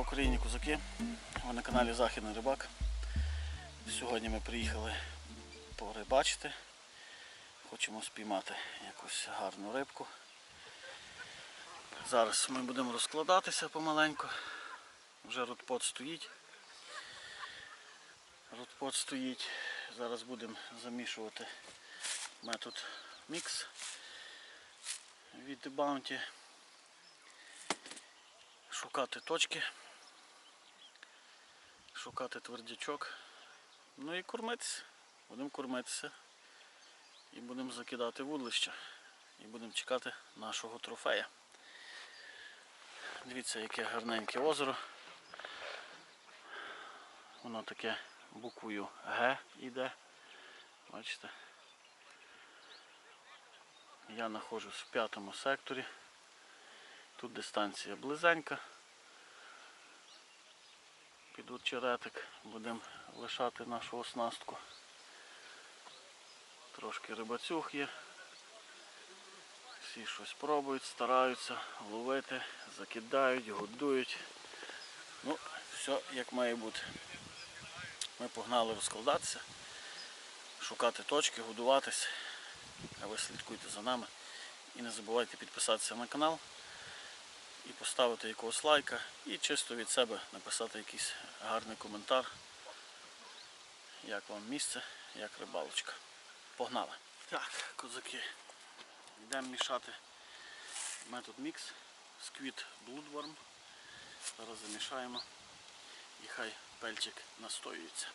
Слава Україні, козаки! Ви на каналі Західний Рибак. Сьогодні ми приїхали порибачити. Хочемо спіймати якусь гарну рибку. Зараз ми будемо розкладатися помаленьку. Вже рудпот стоїть. Рудпот стоїть. Зараз будемо замішувати метод мікс від Bounty. Шукати точки, шукати твердячок. Ну і кормитися. Будемо кормитися. І будемо закидати вудлища. І будемо чекати нашого трофея. Дивіться, яке гарненьке озеро. Воно таке буквою Г йде. Бачите? Я знаходжусь в п'ятому секторі. Тут дистанція близенька. Піду черетик, будемо лишати нашу оснастку. Трошки рибацюг є. Всі щось пробують, стараються ловити, закидають, годують. Ну, все як має бути. Ми погнали розкладатися, шукати точки, годуватись. А ви слідкуйте за нами. І не забувайте підписатися на канал і поставити якогось лайка, і чисто від себе написати якийсь гарний коментар, як вам місце, як рибалочка. Погнали! Так, козаки, йдемо мішати метод мікс сквіт Bloodworm. Зараз замішаємо і хай пельчик настоюється.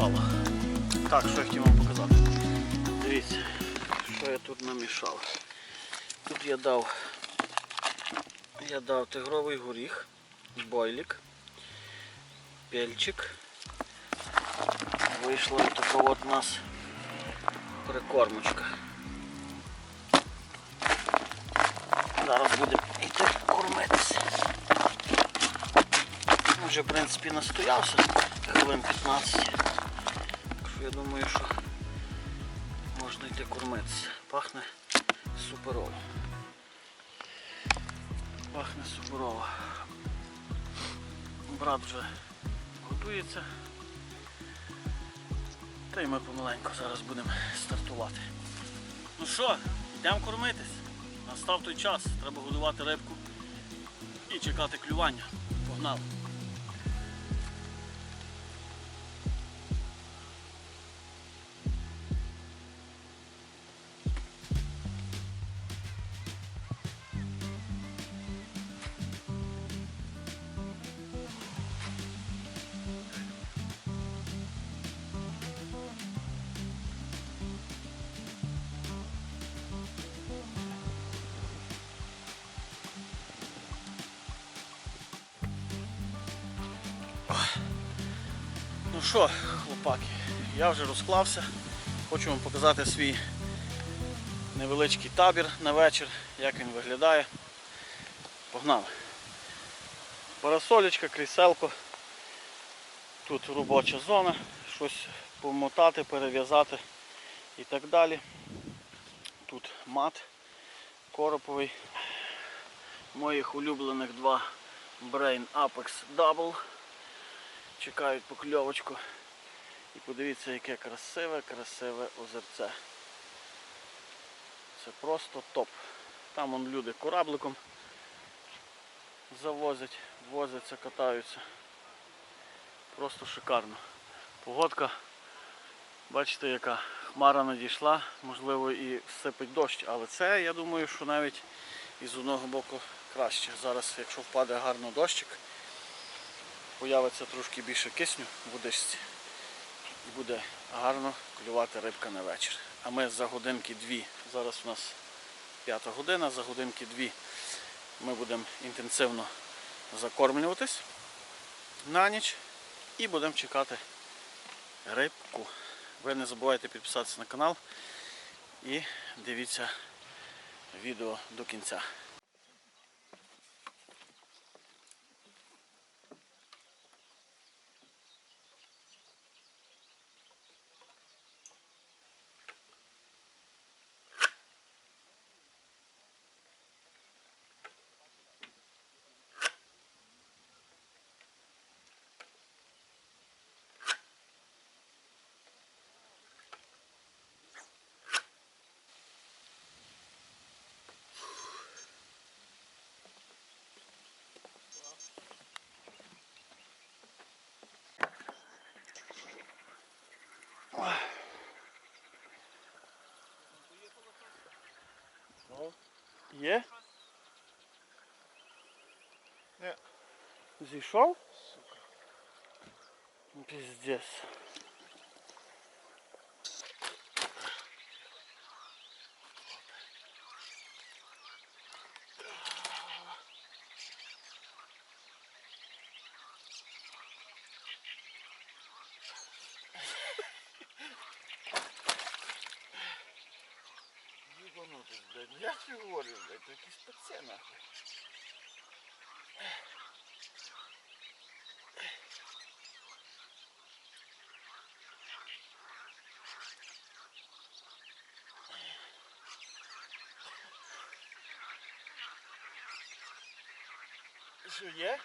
Стало. Так, що я хотів вам показати. Дивіться, що я тут намішав. Тут я дав я дав тигровий горіх, бойлік, пельчик. Вийшла така от у нас прикормочка. Зараз будемо йти кормитися. Вже в принципі настоявся хвилин 15. Я думаю, що можна йти кормитися. Пахне суперово. Пахне суперово. Брат вже готується. Та й ми помаленьку зараз будемо стартувати. Ну що, йдемо кормитись. Настав той час, треба годувати рибку і чекати клювання. Погнали. Що, хлопаки, я вже розклався, Хочу вам показати свій невеличкий табір на вечір, як він виглядає. Погнали. Парасолечка, кріселко. Тут робоча зона, щось помотати, перев'язати і так далі. Тут мат короповий. Моїх улюблених два Brain Apex Double. Чекають покльовочку. І подивіться, яке красиве, красиве озерце. Це просто топ. Там вон люди корабликом завозять, возяться, катаються. Просто шикарно. Погодка, бачите, яка хмара надійшла, можливо і сипить дощ, але це я думаю, що навіть із одного боку краще. Зараз, якщо впаде гарно дощик, появиться трошки більше кисню в водичці і буде гарно клювати рибка на вечір. А ми за годинки дві, зараз у нас п'ята година, за годинки дві ми будемо інтенсивно закормлюватись на ніч і будемо чекати рибку. Ви не забувайте підписатися на канал і дивіться відео до кінця. Є? Ні. Зійшов? Піздець. Ебанутый, блядь. Ну я тебе говорю, блядь, это якісь нахуй. Що є?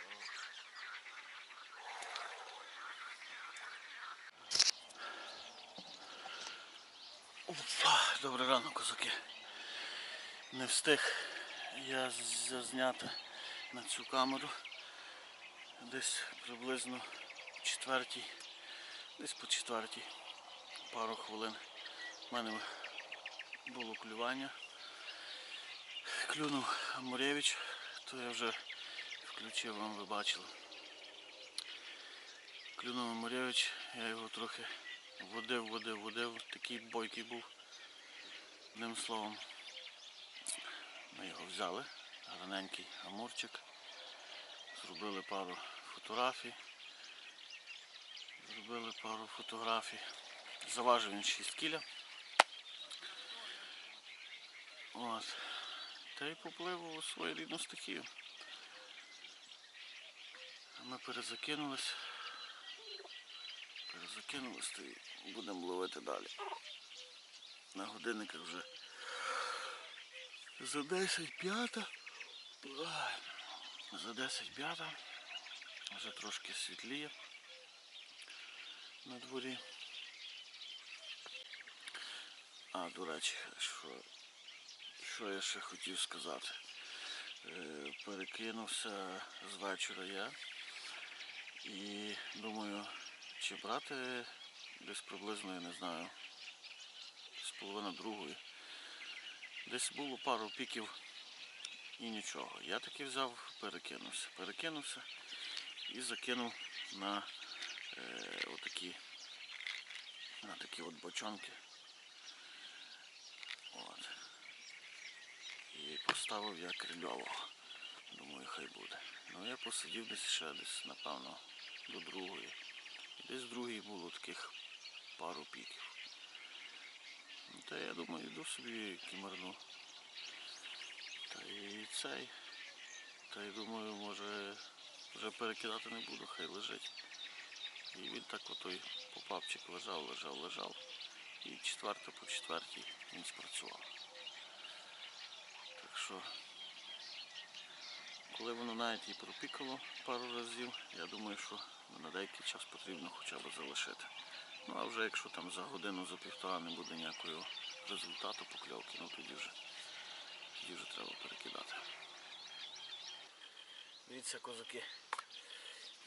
Опа, добрий ранок, козаки. Не встиг я зазняти на цю камеру. Десь приблизно четвертій, десь по четвертій, пару хвилин. У мене було клювання. Клюнув Мурєвич, то я вже включив вам, ви бачили. Клюнув Мурєвич, я його трохи водив, водив, водив, такий бойкий був. Одним словом, ми його взяли, гарненький амурчик, зробили пару фотографій. Зробили пару фотографій. Заважив він 6 кіля. От. Та й поплив у свою рідну стихію. Ми перезакинулись. Перезакинулись то й будемо ловити далі. На годинниках вже за 10 п'ята. За 10 п'ята. Вже трошки світліє на дворі. А, до речі, що, що я ще хотів сказати. Е, Перекинувся з вечора я і думаю, чи брати десь приблизно, я не знаю, з половина другої. Десь було пару піків і нічого. Я таки взяв, перекинувся. Перекинувся і закинув на е, отакі, на такі от бочонки. От. І поставив я крильового. Думаю, хай буде. Ну я посидів десь ще десь, напевно, до другої. Десь в другій було таких пару піків. Та я думаю, йду собі кімерну. Та і цей. Та й думаю, може вже перекидати не буду, хай лежить. І він так отой попапчик лежав, лежав, лежав. І четверте по четвертій він спрацював. Так що, коли воно навіть і пропікало пару разів, я думаю, що на деякий час потрібно хоча б залишити. Ну а вже якщо там за годину, за півтора не буде ніякого результату покльовки, ну тоді вже, тоді вже треба перекидати. Дивіться, козаки,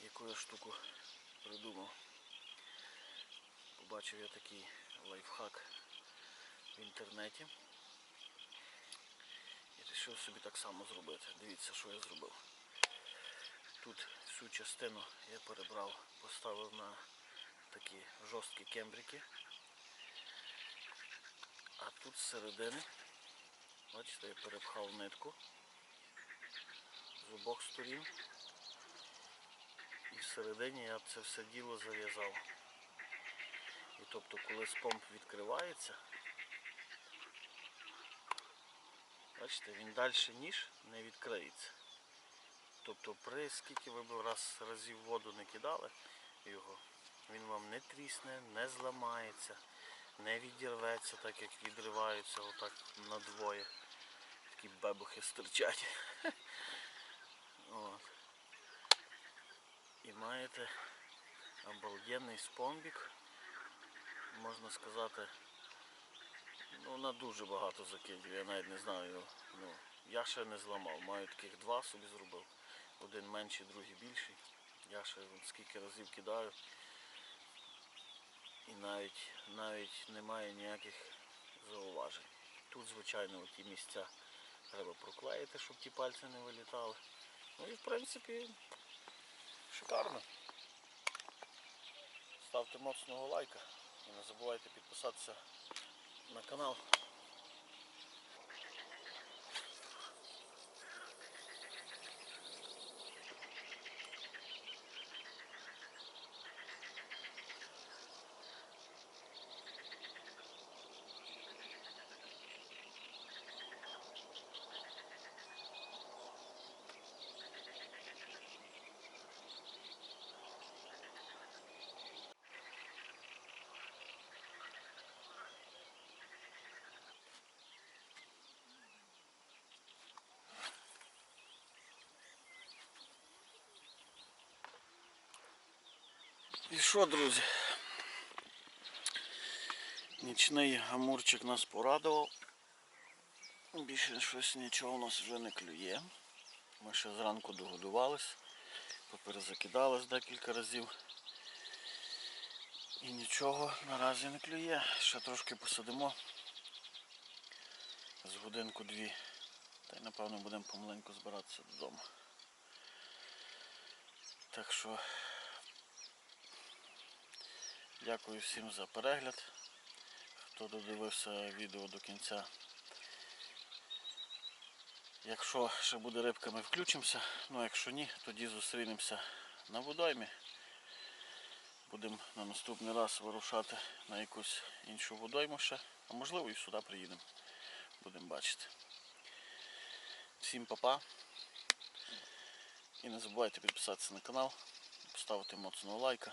яку я штуку придумав. Побачив я такий лайфхак в інтернеті. І вирішив собі так само зробити. Дивіться, що я зробив. Тут всю частину я перебрав, поставив на такі жорсткі кембрики. А тут з середини, бачите, я перепхав нитку з обох сторін. І всередині я це все діло зав'язав. І тобто, коли спомп відкривається, бачите, він далі ніж не відкриється. Тобто при скільки ви б раз разів воду не кидали його, він вам не трісне, не зламається, не відірветься, так як відриваються отак надвоє. Такі бебухи стирчать. От. І маєте обалденний спомбік, можна сказати, ну на дуже багато закидів, я навіть не знаю. Ну, я ще не зламав, маю таких два собі зробив. Один менший, другий більший. Я ще скільки разів кидаю. І навіть, навіть немає ніяких зауважень. Тут, звичайно, ті місця треба проклеїти, щоб ті пальці не вилітали. Ну і в принципі шикарно. Ставте моцного лайка і не забувайте підписатися на канал. І що, друзі? Нічний гамурчик нас порадував. Більше щось нічого у нас вже не клює. Ми ще зранку догодувались, поперезакидались декілька разів. І нічого наразі не клює. Ще трошки посидимо. З годинку-дві. Та й напевно будемо помаленьку збиратися додому. Так що Дякую всім за перегляд. Хто додивився відео до кінця. Якщо ще буде рибка, ми включимося. Ну а якщо ні, тоді зустрінемося на водоймі. Будемо на наступний раз вирушати на якусь іншу водойму ще. А можливо і сюди приїдемо. Будемо бачити. Всім па-па. І не забувайте підписатися на канал, поставити моцного лайка.